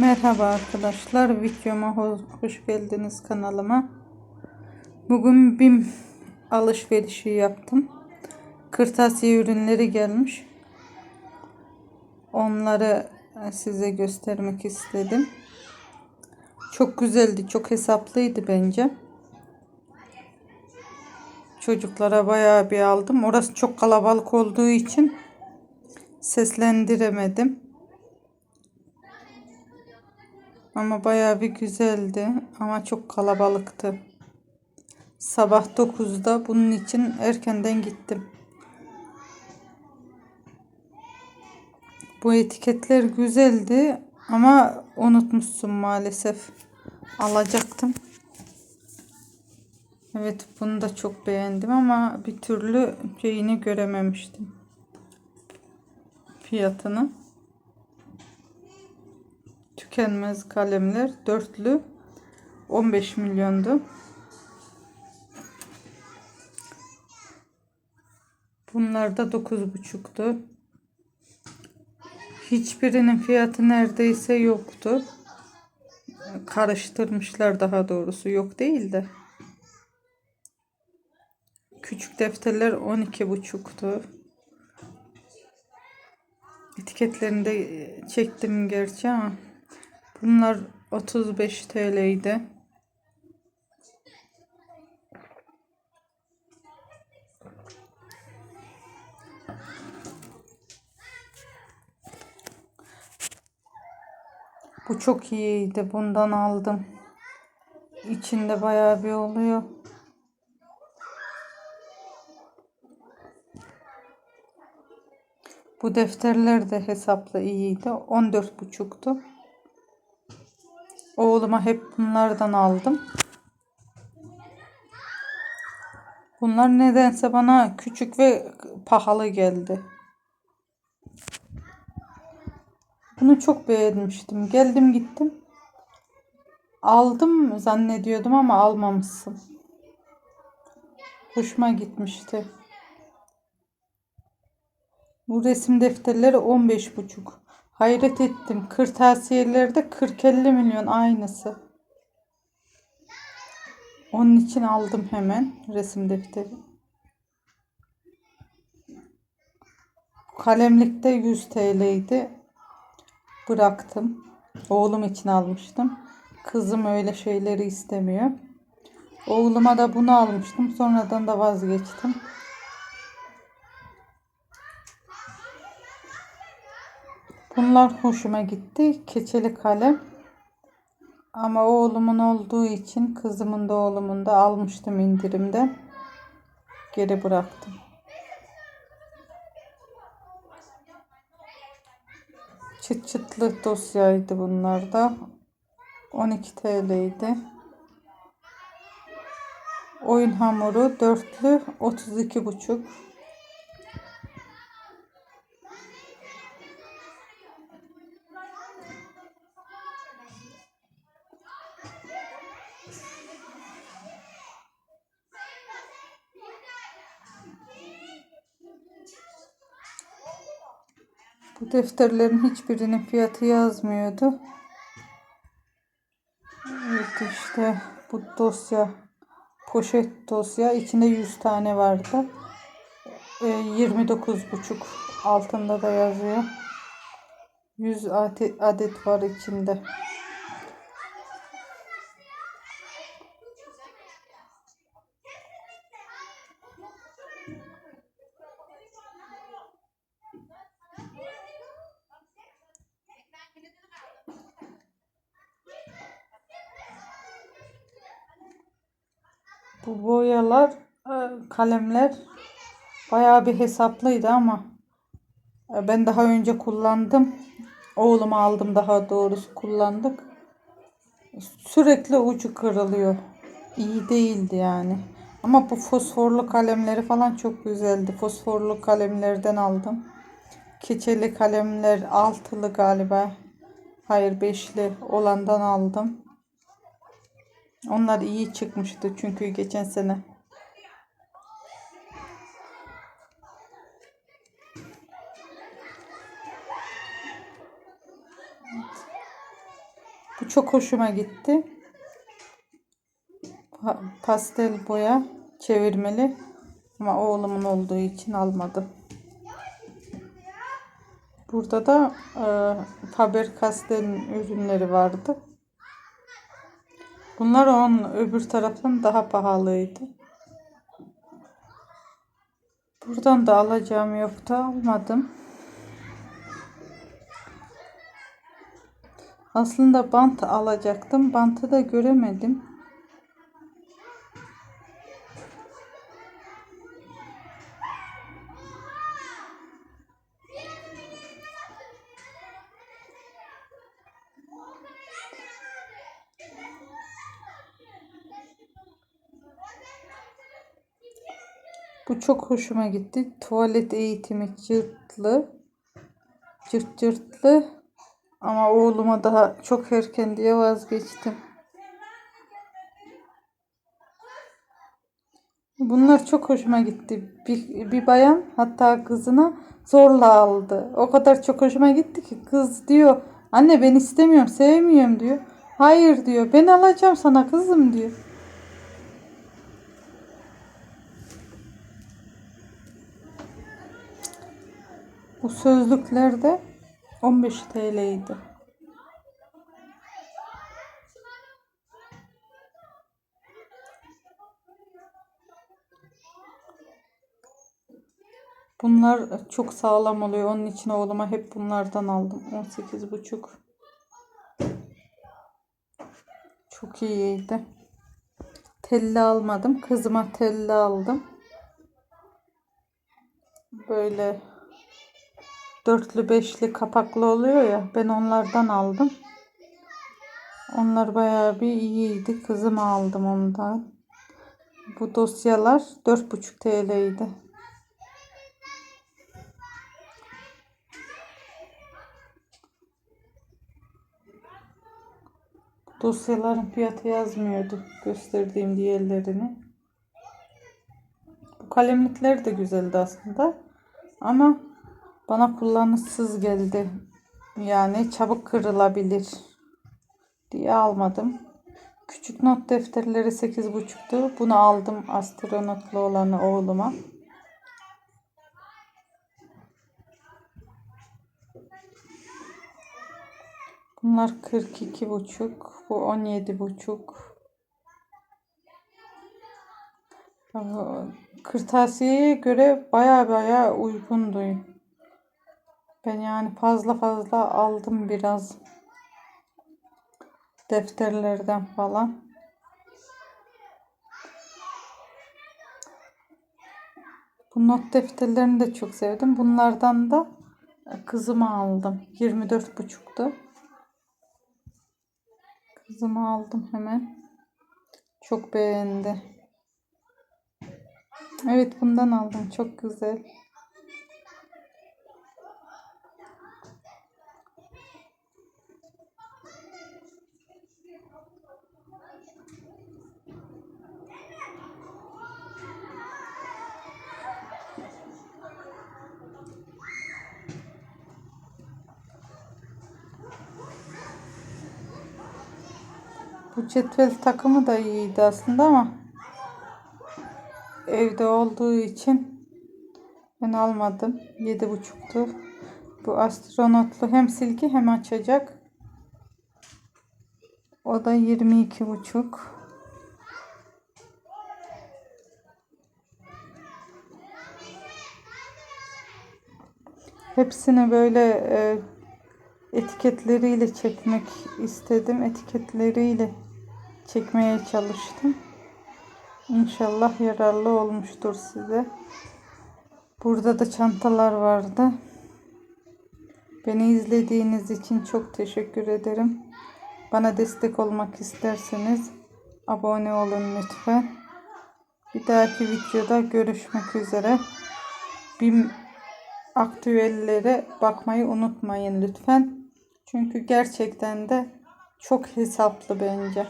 Merhaba arkadaşlar, videoma ho- hoş geldiniz kanalıma. Bugün BİM alışverişi yaptım. Kırtasiye ürünleri gelmiş. Onları e, size göstermek istedim. Çok güzeldi, çok hesaplıydı bence. Çocuklara bayağı bir aldım. Orası çok kalabalık olduğu için seslendiremedim. Ama bayağı bir güzeldi. Ama çok kalabalıktı. Sabah 9'da bunun için erkenden gittim. Bu etiketler güzeldi ama unutmuşsun maalesef. Alacaktım. Evet bunu da çok beğendim ama bir türlü şeyini görememiştim. Fiyatını. Tükenmez kalemler dörtlü 15 milyondu. Bunlar da 9,5'tu. Hiçbirinin fiyatı neredeyse yoktu. Karıştırmışlar daha doğrusu yok değil de. Küçük defterler 12,5'tu. Etiketlerini de çektim gerçi ama bunlar 35 TL'ydi. Bu çok iyiydi. Bundan aldım. İçinde bayağı bir oluyor. Bu defterler de hesaplı iyiydi. 14,5'tu. Oğluma hep bunlardan aldım. Bunlar nedense bana küçük ve pahalı geldi. Bunu çok beğenmiştim. Geldim gittim. Aldım zannediyordum ama almamışsın. Hoşuma gitmişti. Bu resim defterleri 15,5. Hayret ettim. Kırtasiyelerde 40-50 milyon aynısı. Onun için aldım hemen resim defteri. Kalemlikte 100 TL'ydi. Bıraktım. Oğlum için almıştım. Kızım öyle şeyleri istemiyor. Oğluma da bunu almıştım. Sonradan da vazgeçtim. Bunlar hoşuma gitti. Keçeli kalem. Ama oğlumun olduğu için kızımın da oğlumun da almıştım indirimde. Geri bıraktım. Çıt çıtlı dosyaydı bunlar da. 12 TL'ydi. Oyun hamuru dörtlü 32 Bu defterlerin hiçbirinin fiyatı yazmıyordu. Evet işte bu dosya poşet dosya içinde 100 tane vardı. E, 29,5 altında da yazıyor. 100 adet, var içinde. Bu boyalar, e, kalemler bayağı bir hesaplıydı ama e, ben daha önce kullandım. Oğluma aldım daha doğrusu kullandık. Sürekli ucu kırılıyor. İyi değildi yani. Ama bu fosforlu kalemleri falan çok güzeldi. Fosforlu kalemlerden aldım. Keçeli kalemler altılı galiba. Hayır beşli olandan aldım. Onlar iyi çıkmıştı çünkü geçen sene. Bu çok hoşuma gitti. Pa- pastel boya çevirmeli. Ama oğlumun olduğu için almadım. Burada da e, Faber-Castell'in ürünleri vardı. Bunlar onun öbür taraftan daha pahalıydı. Buradan da alacağım yoktu almadım. Aslında bant alacaktım. Bantı da göremedim. Bu çok hoşuma gitti. Tuvalet eğitimi cırtlı. Cırt cırtlı. Ama oğluma daha çok erken diye vazgeçtim. Bunlar çok hoşuma gitti. Bir, bir bayan hatta kızına zorla aldı. O kadar çok hoşuma gitti ki kız diyor anne ben istemiyorum sevmiyorum diyor. Hayır diyor ben alacağım sana kızım diyor. Bu sözlükler de 15 TL'ydi. Bunlar çok sağlam oluyor. Onun için oğluma hep bunlardan aldım. 18,5. Çok iyiydi. Telli almadım. Kızıma telli aldım. Böyle dörtlü beşli kapaklı oluyor ya. Ben onlardan aldım. Onlar bayağı bir iyiydi. Kızıma aldım ondan. Bu dosyalar 4,5 TL'ydi. Dosyaların fiyatı yazmıyordu gösterdiğim diğerlerini. Bu kalemlikler de güzeldi aslında. Ama bana kullanışsız geldi. Yani çabuk kırılabilir diye almadım. Küçük not defterleri 8,5'tu. Bunu aldım astronotlu olanı oğluma. Bunlar 42,5. Bu 17,5. Ama Kırtasiyeye göre baya baya uygundu. Ben yani fazla fazla aldım biraz. Defterlerden falan. Bu not defterlerini de çok sevdim. Bunlardan da kızıma aldım. 24,5'tu. Kızıma aldım hemen. Çok beğendi. Evet bundan aldım. Çok güzel. Bu cetvel takımı da iyiydi aslında ama evde olduğu için ben almadım. 7,5'tu. Bu astronotlu hem silgi hem açacak. O da 22,5. Hepsini böyle e, etiketleriyle çekmek istedim. Etiketleriyle çekmeye çalıştım. İnşallah yararlı olmuştur size. Burada da çantalar vardı. Beni izlediğiniz için çok teşekkür ederim. Bana destek olmak isterseniz abone olun lütfen. Bir dahaki videoda görüşmek üzere. BİM aktüellere bakmayı unutmayın lütfen. Çünkü gerçekten de çok hesaplı bence.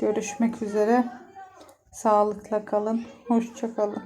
Görüşmek üzere. Sağlıkla kalın. Hoşça kalın.